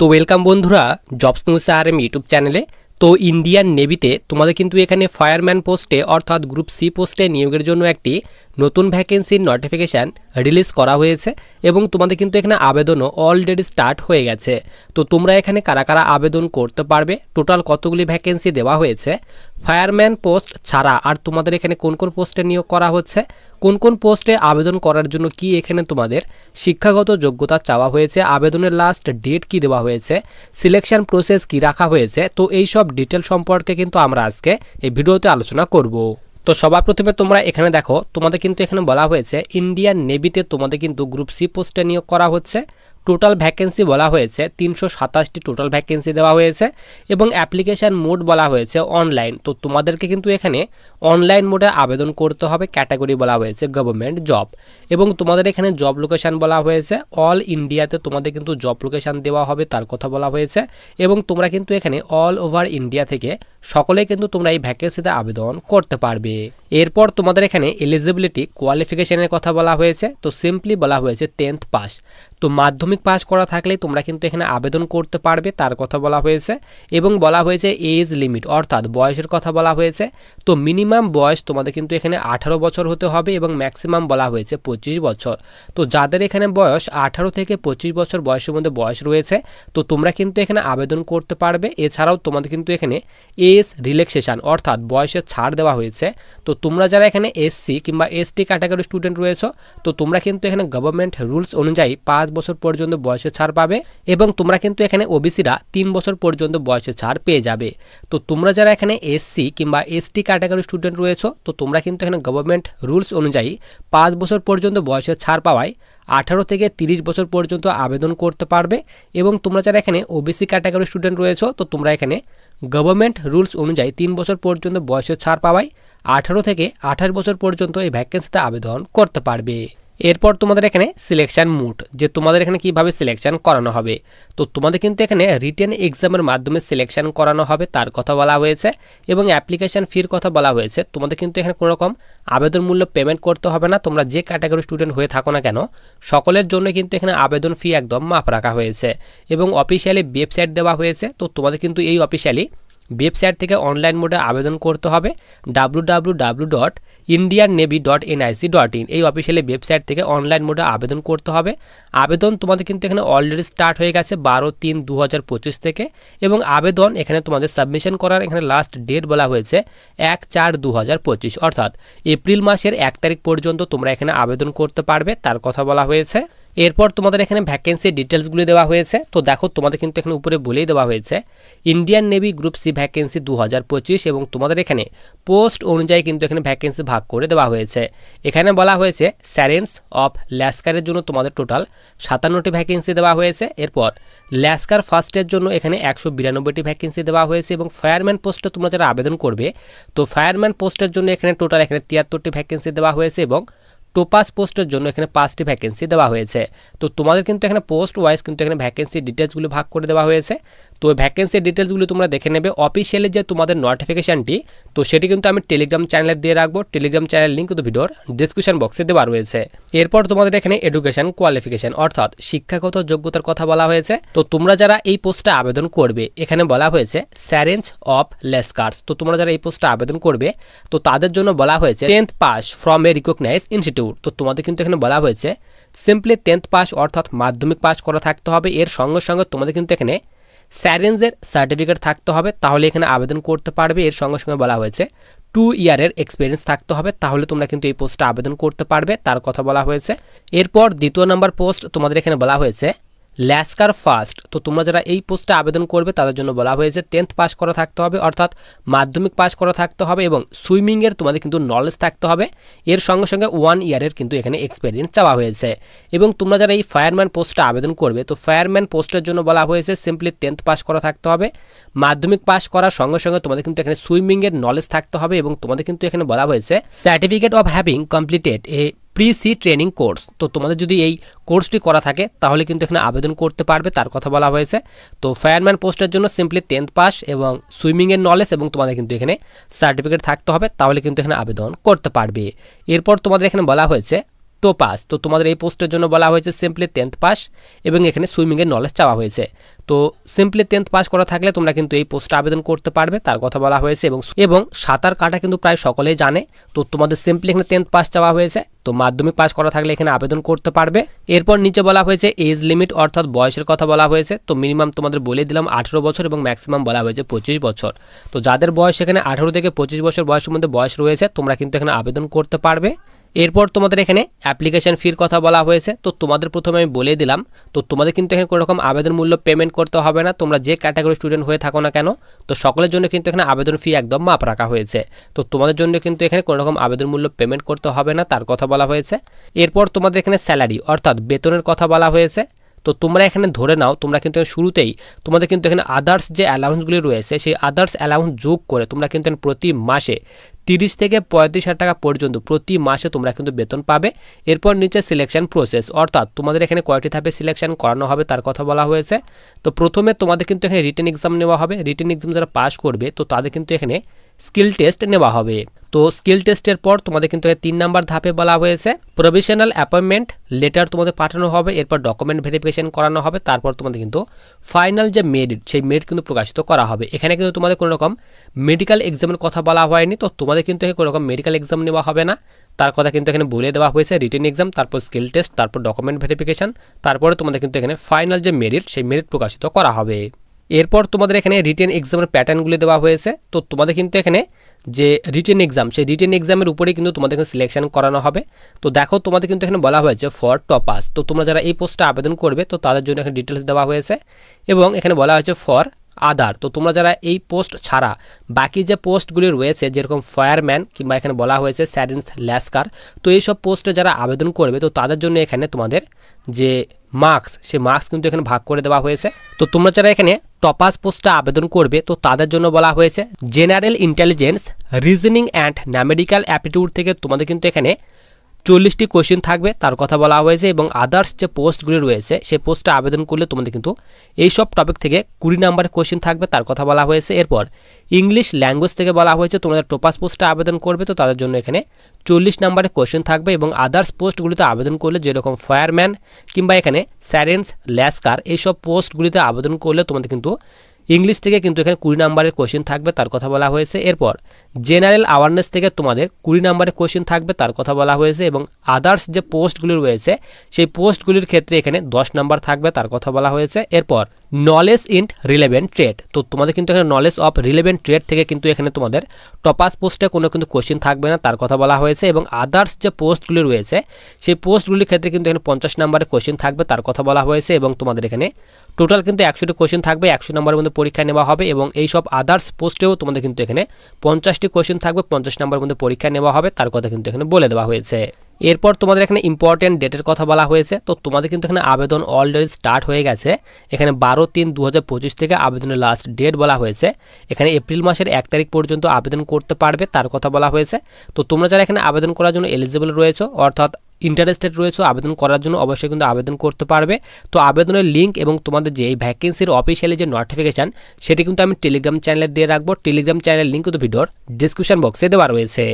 তো ওয়েলকাম বন্ধুরা jobs news RM YouTube চ্যানেলে তো ইন্ডিয়ান নেভিতে তোমাদের কিন্তু এখানে ফায়ারম্যান পোস্টে অর্থাৎ গ্রুপ সি পোস্টে নিয়োগের জন্য একটি নতুন ভ্যাকেন্সির নোটিফিকেশান রিলিজ করা হয়েছে এবং তোমাদের কিন্তু এখানে আবেদনও অলরেডি স্টার্ট হয়ে গেছে। তো তোমরা এখানে কারা কারা আবেদন করতে পারবে? টোটাল কতগুলি ভ্যাকেন্সি দেওয়া হয়েছে? ফায়ারম্যান পোস্ট ছাড়া আর তোমাদের এখানে কোন কোন পোস্টে নিয়োগ করা হচ্ছে? কোন কোন পোস্টে আবেদন করার জন্য কি এখানে তোমাদের শিক্ষাগত যোগ্যতা চাওয়া হয়েছে? আবেদনের লাস্ট ডেট কি দেওয়া হয়েছে? সিলেকশন প্রসেস কি রাখা হয়েছে? তো এই সব ডিটেল সম্পর্কে কিন্তু আমরা আজকে এই ভিডিওতে আলোচনা করব। তো সবার প্রথমে তোমরা এখানে দেখো, তোমাদের কিন্তু এখানে বলা হয়েছে, ইন্ডিয়ান নেভিতে তোমাদের কিন্তু গ্রুপ সি পোস্টে নিয়োগ করা হচ্ছে। টোটাল ভ্যাকেন্সি বলা হয়েছে, তিনশো সাতাশটি টোটাল ভ্যাকেন্সি দেওয়া হয়েছে এবং অ্যাপ্লিকেশান মোড বলা হয়েছে অনলাইন। তো তোমাদেরকে কিন্তু এখানে অনলাইন মোডে আবেদন করতে হবে, ক্যাটাগরি বলা হয়েছে গভর্নমেন্ট জব। এবং তোমাদের এখানে জব লোকেশান বলা হয়েছে, অল ইন্ডিয়াতে তোমাদের কিন্তু জব লোকেশান দেওয়া হবে, তার কথা বলা হয়েছে। এবং তোমরা কিন্তু এখানে অল ওভার ইন্ডিয়া থেকে সকলেই কিন্তু তোমরা এই ভ্যাকেন্সিতে আবেদন করতে পারবে। এরপর তোমাদের এখানে এলিজিবিলিটি কোয়ালিফিকেশনের কথা বলা হয়েছে। তো সিম্পলি বলা হয়েছে টেন্থ পাস তো মাধ্যমিক পাস করা থাকলে তোমরা কিন্তু এখানে আবেদন করতে পারবে, তার কথা বলা হয়েছে। এবং বলা হয়েছে এজ লিমিট অর্থাৎ বয়সের কথা বলা হয়েছে। তো মিনিমাম বয়স তোমাদের কিন্তু এখানে আঠারো বছর হতে হবে এবং ম্যাক্সিমাম বলা হয়েছে পঁচিশ বছর। তো যাদের এখানে বয়স আঠারো থেকে পঁচিশ বছর বয়সের মধ্যে বয়স রয়েছে, তো তোমরা কিন্তু এখানে আবেদন করতে পারবে। এছাড়াও তোমাদের কিন্তু এখানে এজ রিল্যাক্সেশন অর্থাৎ বয়সের ছাড় দেওয়া হয়েছে। তো তোমরা যারা এখানে এসসি কিংবা এসটি ক্যাটাগরি স্টুডেন্ট রয়েছে, তো তোমরা কিন্তু এখানে গভর্নমেন্ট রুলস অনুযায়ী পাঁচ বছর পর্যন্ত বয়সের ছাড় পাবে এবং তোমরা কিন্তু এখানে ওবিসিরা তিন বছর পর্যন্ত বয়সের ছাড় পেয়ে যাবে। তো তোমরা যারা এখানে এসসি কিংবা এসটি ক্যাটাগরি স্টুডেন্ট রয়েছে, তো তোমরা কিন্তু এখানে গভর্নমেন্ট রুলস অনুযায়ী পাঁচ বছর পর্যন্ত বয়সের ছাড় পাওয়ায় আঠারো থেকে তিরিশ বছর পর্যন্ত আবেদন করতে পারবে এবং তোমরা যারা এখানে ওবিসি ক্যাটাগরি স্টুডেন্ট রয়েছে, তো তোমরা এখানে গভর্নমেন্ট রুলস অনুযায়ী তিন বছর পর্যন্ত বয়সের ছাড় পাওয়ায় আঠারো থেকে আঠাশ বছর পর্যন্ত এই ভ্যাকেন্সিতে আবেদন করতে পারবে। এরপর তোমাদের এখানে সিলেকশন মুড যে তোমাদের এখানে কীভাবে সিলেকশন করানো হবে। তো তোমাদের কিন্তু এখানে রিটেন এক্সামের মাধ্যমে সিলেকশন করানো হবে, তার কথা বলা হয়েছে এবং অ্যাপ্লিকেশন ফির কথা বলা হয়েছে। তোমাদের কিন্তু এখানে কোনো রকম আবেদন মূল্য পেমেন্ট করতে হবে না, তোমরা যে ক্যাটাগরি স্টুডেন্ট হয়ে থাকো না কেন, সকলের জন্য কিন্তু এখানে আবেদন ফি একদম মাপ রাখা হয়েছে। এবং অফিসিয়ালি ওয়েবসাইট দেওয়া হয়েছে, তো তোমাদের কিন্তু এই অফিসিয়ালি ওয়েবসাইট থেকে অনলাইন মোডে আবেদন করতে হবে W dot Indian navy dot NIC dot in এই অফিসিয়ালি ওয়েবসাইট থেকে অনলাইন মোডে আবেদন করতে হবে। আবেদন তোমাদের কিন্তু এখানে অলরেডি স্টার্ট হয়ে গেছে বারো তিন দু থেকে এবং আবেদন এখানে তোমাদের সাবমিশন করার এখানে লাস্ট ডেট বলা হয়েছে এক চার দু অর্থাৎ এপ্রিল মাসের এক তারিখ পর্যন্ত তোমরা এখানে আবেদন করতে পারবে, তার কথা বলা হয়েছে। এরপর তোমাদের এখানে ভ্যাকেন্সি ডিটেলসগুলি দেওয়া হয়েছে। তো দেখো, তোমাদের কিন্তু এখানে উপরে বলেই দেওয়া হয়েছে Indian navy group C vacancy দু হাজার পঁচিশ এবং তোমাদের এখানে পোস্ট অনুযায়ী কিন্তু এখানে ভ্যাকেন্সি ভাগ করে দেওয়া হয়েছে। এখানে বলা হয়েছে স্যারেন্স অফ ল্যাস্কারের জন্য তোমাদের টোটাল সাতান্নটি ভ্যাকেন্সি দেওয়া হয়েছে। এরপর ল্যাস্কার ফার্স্টের জন্য এখানে একশো বিরানব্বইটি ভ্যাকেন্সি দেওয়া হয়েছে এবং ফায়ারম্যান পোস্টে তোমরা যারা আবেদন করবে, তো ফায়ারম্যান পোস্টের জন্য এখানে টোটাল এখানে তিয়াত্তরটি ভ্যাকেন্সি দেওয়া হয়েছে এবং টোপাস পোস্টের জন্য এখানে পাঁচটি ভ্যাকেন্সি দেওয়া হয়েছে। তো তোমাদের কিন্তু এখানে পোস্ট ওয়াইজ কিন্তু এখানে ভ্যাকেন্সি ডিটেলসগুলো ভাগ করে দেওয়া হয়েছে। তো ভ্যাকেন্সির ডিটেলসগুলো তোমরা দেখে নেবে। অফিসিয়ালি যে তোমাদের নোটিফিকেশানটি তো সেটি কিন্তু আমি টেলিগ্রাম চ্যানেলে দিয়ে রাখব। টেলিগ্রাম চ্যানেল লিঙ্ক কিন্তু ভিডিওর ডিসক্রিপশন বক্সে দেওয়া রয়েছে। এরপর তোমাদের এখানে এডুকেশন কোয়ালিফিকেশন অর্থাৎ শিক্ষাগত যোগ্যতার কথা বলা হয়েছে। তো তোমরা যারা এই পোস্টে আবেদন করবে, এখানে বলা হয়েছে স্যারেঞ্জ অফ লেসকার্স তো তোমরা যারা এই পোস্টে আবেদন করবে, তো তাদের জন্য বলা হয়েছে tenth pass from a recognise institute তো তোমাদের কিন্তু এখানে বলা হয়েছে সিম্পলি টেন্থ পাস অর্থাৎ মাধ্যমিক পাস করা থাকতে হবে। এর সঙ্গে সঙ্গে তোমাদের কিন্তু এখানে স্যারেঞ্জের সার্টিফিকেট থাকতে হবে, তাহলে এখানে আবেদন করতে পারবে। এর সঙ্গে সঙ্গে বলা হয়েছে টু ইয়ারের এক্সপিরিয়েন্স থাকতে হবে, তাহলে তোমরা কিন্তু এই পোস্টটা আবেদন করতে পারবে, তার কথা বলা হয়েছে। এরপর দ্বিতীয় নাম্বার পোস্ট তোমাদের এখানে বলা হয়েছে ল্যাস্কার ফার্স্ট তো তোমরা যারা এই পোস্টে আবেদন করবে, তাদের জন্য বলা হয়েছে টেন্থ পাস করা থাকতে হবে, অর্থাৎ মাধ্যমিক পাস করা থাকতে হবে এবং সুইমিংয়ের তোমাদের কিন্তু নলেজ থাকতে হবে। এর সঙ্গে সঙ্গে ওয়ান ইয়ারের কিন্তু এখানে এক্সপিরিয়েন্স চাওয়া হয়েছে। এবং তোমরা যারা এই ফায়ারম্যান পোস্টে আবেদন করবে, তো ফায়ারম্যান পোস্টের জন্য বলা হয়েছে সিম্পলি টেন্থ পাস করা থাকতে হবে। মাধ্যমিক পাস করার সঙ্গে সঙ্গে তোমাদের কিন্তু এখানে সুইমিংয়ের নলেজ থাকতে হবে এবং তোমাদের কিন্তু এখানে বলা হয়েছে certificate of having completed a pre sea training course তো তোমাদের যদি এই কোর্সটি করা থাকে, তাহলে কিন্তু এখানে আবেদন করতে পারবে, তার কথা বলা হয়েছে। তো ফায়ারম্যান পোস্টের জন্য সিম্পলি টেন্থ পাস এবং সুইমিংয়ের নলেজ এবং তোমাদের কিন্তু এখানে সার্টিফিকেট থাকতে হবে, তাহলে কিন্তু এখানে আবেদন করতে পারবে। এরপর তোমাদের এখানে বলা হয়েছে টো পাস তো তোমাদের এই পোস্টের জন্য বলা হয়েছে সিম্পলি টেন্থ পাস এবং এখানে সুইমিংয়ের নলেজ চাওয়া হয়েছে। তো সিম্পলি টেন্থ পাস করা থাকলে তোমরা কিন্তু এই পোস্টে আবেদন করতে পারবে, তার কথা বলা হয়েছে এবং এবং সাঁতার কাটা কিন্তু প্রায় সকলেই জানে। তো তোমাদের সিম্পলি এখানে টেন্থ পাস চাওয়া হয়েছে, তো মাধ্যমিক পাস করা থাকলে এখানে আবেদন করতে পারবে। এরপর নিচে বলা হয়েছে এজ লিমিট অর্থাৎ বয়সের কথা বলা হয়েছে, তো মিনিমাম তোমাদের বলে দিলাম আঠেরো বছর এবং ম্যাক্সিমাম বলা হয়েছে পঁচিশ বছর। তো যাদের বয়স এখানে আঠেরো থেকে পঁচিশ বছর বয়সের মধ্যে বয়স রয়েছে, তোমরা কিন্তু এখানে আবেদন করতে পারবে। এরপর তোমাদের এখানে অ্যাপ্লিকেশন ফির কথা বলা হয়েছে, তো তোমাদের প্রথমে আমি বলে দিলাম, তো তোমাদের কিন্তু এখানে কোনো রকম আবেদন মূল্য পেমেন্ট করতে হবে না, তোমরা যে ক্যাটাগরি স্টুডেন্ট হয়ে থাকো না কেন, তো সকলের জন্য কিন্তু এখানে আবেদন ফি একদম মাপ রাখা হয়েছে। তো তোমাদের জন্য কিন্তু এখানে কোনো রকম আবেদন মূল্য পেমেন্ট করতে হবে না, তার কথা বলা হয়েছে। এরপর তোমাদের এখানে স্যালারি অর্থাৎ বেতনের কথা বলা হয়েছে। তো তোমরা এখানে ধরে নাও, তোমরা কিন্তু শুরুতেই তোমাদের কিন্তু এখানে আদার্স যে অ্যালাউন্সগুলি রয়েছে, সেই আদার্স অ্যালাউন্স যোগ করে তোমরা কিন্তু প্রতি মাসে তিরিশ থেকে পঁয়ত্রিশ হাজার টাকা পর্যন্ত প্রতি মাসে তোমরা কিন্তু বেতন পাবে। এরপর নিচে সিলেকশন প্রসেস অর্থাৎ তোমাদের এখানে কয়টি ধাপে সিলেকশন করানো হবে তার কথা বলা হয়েছে। তো প্রথমে তোমাদের কিন্তু এখানে রিটেন এক্সাম নেওয়া হবে। রিটেন এক্সাম যারা পাস করবে, তো তাদের কিন্তু এখানে স্কিল টেস্ট নেওয়া হবে। তো স্কিল টেস্টের পর তোমাদের কিন্তু তিন নাম্বার ধাপে বলা হয়েছে। প্রভিশনাল অ্যাপয়েন্টমেন্ট লেটার তোমাদের পাঠানো হবে, এরপর ডকুমেন্ট ভেরিফিকেশন করানো হবে, তারপর তোমাদের কিন্তু ফাইনাল যে মেরিট সেই মেরিট কিন্তু প্রকাশিত করা হবে। এখানে কিন্তু তোমাদের কোনো রকম মেডিকেল এক্সামের কথা বলা হয়নি, তো তোমাদের কিন্তু এখানে কোনো রকম মেডিকেল এক্সাম নেওয়া হবে না। তার কথা কিন্তু এখানে বলে দেওয়া হয়েছে রিটেন এক্সাম তারপর স্কিল টেস্ট তারপর ডকুমেন্ট ভেরিফিকেশন তারপরে তোমাদের কিন্তু এখানে ফাইনাল যে মেরিট সেই মেরিট প্রকাশিত করা হবে। এরপর তোমাদের এখানে রিটেন এক্সামের প্যাটার্নগুলি দেওয়া হয়েছে। তো তোমাদের কিন্তু এখানে যে রিটেন এক্সাম সেই রিটেন এক্সামের উপরেই কিন্তু তোমাদের এখানে সিলেকশন করানো হবে। তো দেখো, তোমাদের কিন্তু এখানে বলা হয়েছে ফর টপাস তো তোমরা যারা এই পোস্টটা আবেদন করবে, তো তাদের জন্য এখানে ডিটেলস দেওয়া হয়েছে। এবং এখানে বলা হয়েছে ফর আদার তো তোমরা যারা এই পোস্ট ছাড়া, বাকি যে পোস্টগুলি রয়েছে, যেরকম ফায়ারম্যান কিংবা এখানে বলা হয়েছে স্যাডেন্স ল্যাস্কার তো এইসব পোস্টে যারা আবেদন করবে, তো তাদের জন্য এখানে তোমাদের যে মার্কস সে মার্কস কিন্তু এখানে ভাগ করে দেওয়া হয়েছে। তো তোমরা যারা এখানে টপাস পোস্টটা আবেদন করবে, তো তাদের জন্য বলা হয়েছে general intelligence reasoning and numerical aptitude থেকে তোমাদের কিন্তু এখানে চল্লিশটি কোশ্চেন থাকবে, তার কথা বলা হয়েছে এবং আদার্স যে পোস্টগুলি রয়েছে, সেই পোস্টে আবেদন করলে তোমাদের কিন্তু এই সব টপিক থেকে কুড়ি নাম্বারের কোশ্চেন থাকবে, তার কথা বলা হয়েছে। এরপর ইংলিশ ল্যাঙ্গুয়েজ থেকে বলা হয়েছে, তোমাদের টোপাস পোস্টে আবেদন করবে, তো তাদের জন্য এখানে চল্লিশ নাম্বারের কোশ্চেন থাকবে এবং আদার্স পোস্টগুলিতে আবেদন করলে যেরকম ফায়ারম্যান কিংবা এখানে স্যারেন্স ল্যাস্কার এইসব পোস্টগুলিতে আবেদন করলে তোমাদের কিন্তু ইংলিশ থেকে কিন্তু এখানে কুড়ি নাম্বারের কোশ্চেন থাকবে, তার কথা বলা হয়েছে। এরপর জেনারেল অ্যাওয়ারনেস থেকে তোমাদের কুড়ি নাম্বারের কোশ্চেন থাকবে, তার কথা বলা হয়েছে এবং আদার্স যে পোস্টগুলি রয়েছে, সেই পোস্টগুলির ক্ষেত্রে এখানে দশ নাম্বার থাকবে, তার কথা বলা হয়েছে। এরপর নলেজ ইন রিলেভেন্ট ট্রেড তো তোমাদের কিন্তু এখানে নলেজ অফ রিলেভেন্ট ট্রেড থেকে কিন্তু এখানে তোমাদের টপাস পোস্টে কোনো কিন্তু কোশ্চেন থাকবে না, তার কথা বলা হয়েছে এবং আদার্স যে পোস্টগুলি রয়েছে, সেই পোস্টগুলির ক্ষেত্রে কিন্তু এখানে পঞ্চাশ নাম্বারের কোশ্চেন থাকবে, তার কথা বলা হয়েছে এবং তোমাদের এখানে টোটাল কিন্তু একশোটি কোশ্চেন থাকবে, একশো নম্বরের মধ্যে পরীক্ষা নেওয়া হবে এবং এই সব আদার্স পোস্টেও তোমাদের কিন্তু এখানে পঞ্চাশটি কোশ্চেন থাকবে, পঞ্চাশ নম্বর মধ্যে পরীক্ষা নেওয়া হবে, তার কথা কিন্তু এখানে বলে দেওয়া হয়েছে। এরপর তোমাদের এখানে ইম্পর্টেন্ট ডেটের কথা বলা হয়েছে, তো তোমাদের কিন্তু এখানে আবেদন অলরেডি স্টার্ট হয়ে গেছে। এখানে বারো তিন দু থেকে আবেদনের লাস্ট ডেট বলা হয়েছে। এখানে এপ্রিল মাসের এক তারিখ পর্যন্ত আবেদন করতে পারবে, তার কথা বলা হয়েছে। তো তোমরা যারা এখানে আবেদন করার জন্য এলিজিবল রয়েছে, অর্থাৎ ইন্টারেস্টেড রয়েছে, আবেদন করার জন্য অবশ্যই কিন্তু আবেদন করতে পারবে। তো আবেদনের লিঙ্ক এবং তোমাদের যে এই ভ্যাকেন্সির অফিসিয়ালি যে নোটিফিকেশান সেটি কিন্তু আমি টেলিগ্রাম চ্যানেলে দিয়ে রাখব। টেলিগ্রাম চ্যানেলের লিঙ্ক কিন্তু ভিডিওর ডিসক্রিপশন বক্সে দেওয়া রয়েছে।